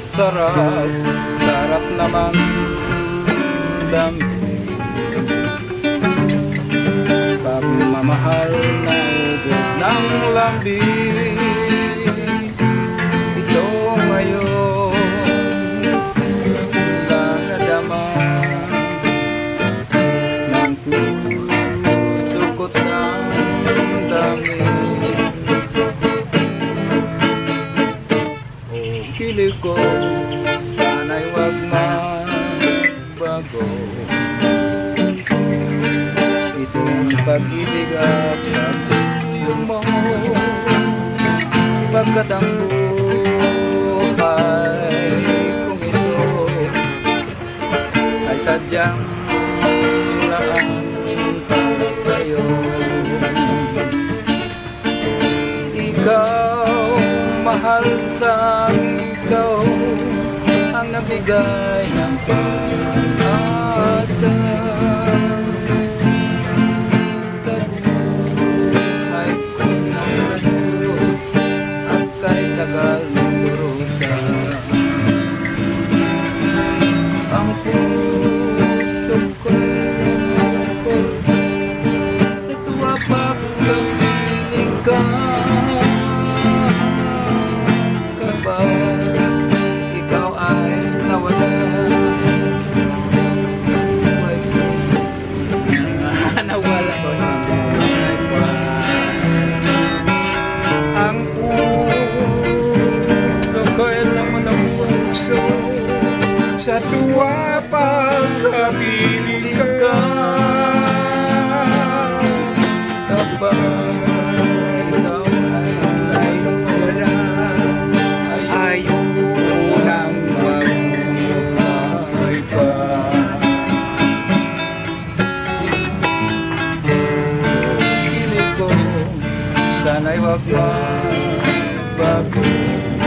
sarap Sarap naman. Dami Pagmamahal na ubod ng lambing kilig ko. Sana'y wag magbago. Itong pag-ibig at pagsuyo mo Pagkat ang buhay kong ito Ay sadyang laan para sa'yo. Ikaw, mahal tanging ikaw Ang nabigay ng pag-asa Ko na Ang puso ko ay laman ng puso. Sa tuwa pagkapiling Sana'y wag magbagong